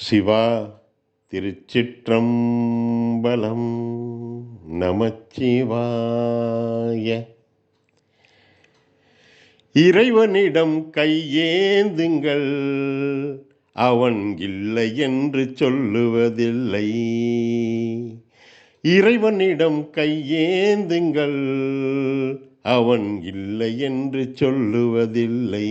சிவா திருச்சிற்றம்பலம் நமச்சிவாய. இறைவனிடம் கையேந்துங்கள் அவன் இல்லை என்று சொல்லுவதில்லை. இறைவனிடம் கையேந்துங்கள் அவன் இல்லை என்று சொல்லுவதில்லை.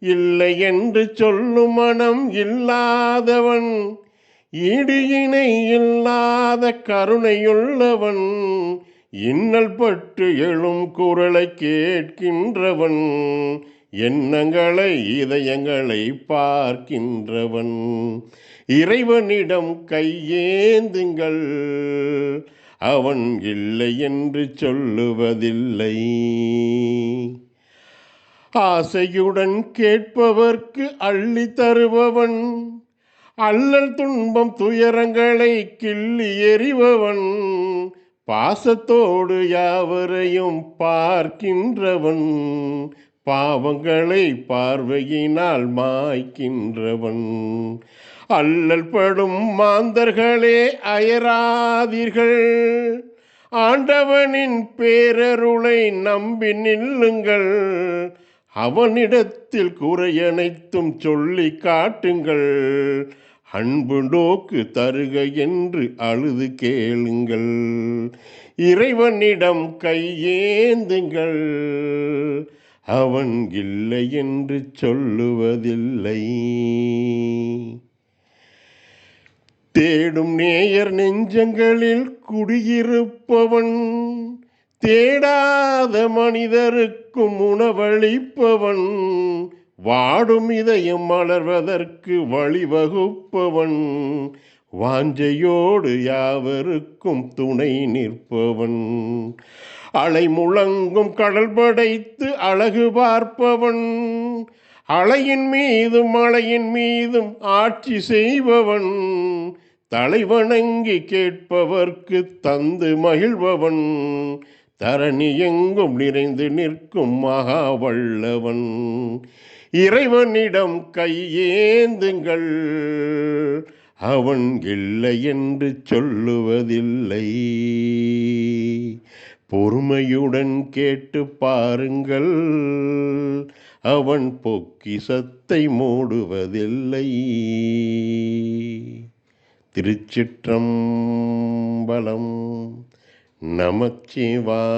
இல்லை என்று சொல்லும் மனம் இல்லாதவன் ஈடு இணை இல்லாத கருணையுள்ளவன் இன்னல் பட்டு எழும் குரலை கேட்கின்றவன் எண்ணங்களை இதயங்களை பார்க்கின்றவன். இறைவனிடம் கையேந்துங்கள் அவன் இல்லை என்று சொல்லுவதில்லை. ஆசையுடன் கேட்பவர்க்கு அள்ளி தருபவன். அல்லல் துன்பம் துயரங்களை கிள்ளி எறிபவன். பாசத்தோடு யாவரையும் பார்க்கின்றவன். பாவங்களை பார்வையினால் மாய்க்கின்றவன். அல்லல் படும் மாந்தர்களே அயராதீர்கள். ஆண்டவனின் பேரருளை நம்பி நில்லுங்கள். அவனிடத்தில் குறையனைத்தும் சொல்லி காட்டுங்கள். அன்பு நோக்கு தருக என்று அழுது கேளுங்கள். இறைவனிடம் கையேந்துங்கள். அவன் இல்லை என்று சொல்லுவதில்லை. தேடும் நேயர் நெஞ்சங்களில் குடியிருப்பவன் தேடாத மனிதருக்கும் உணவளிப்பவன் வாடும் இதயம் மலர்வதற்கு வழிவகுப்பவன் வாஞ்சையோடு யாவருக்கும் துணை நிற்பவன். அலை முழங்கும் கடல் படைத்து அழகு பார்ப்பவன் அலையின் மீதும் மலையின் மீதும் ஆட்சி செய்பவன் தலைவணங்கி கேட்பவர்க்கு தந்து மகிழ்பவன். தரணி எங்கும் நிறைந்து நிற்கும் மகாவல்லவன். இறைவனிடம் கையேந்துங்கள் அவன் இல்லை என்று சொல்லுவதில்லை. பொறுமையுடன் கேட்டு பாருங்கள். அவன் பொக்கிசத்தை மூடுவதில்லை. திருச்சிற்றம்பலம் நமச்சிவாய.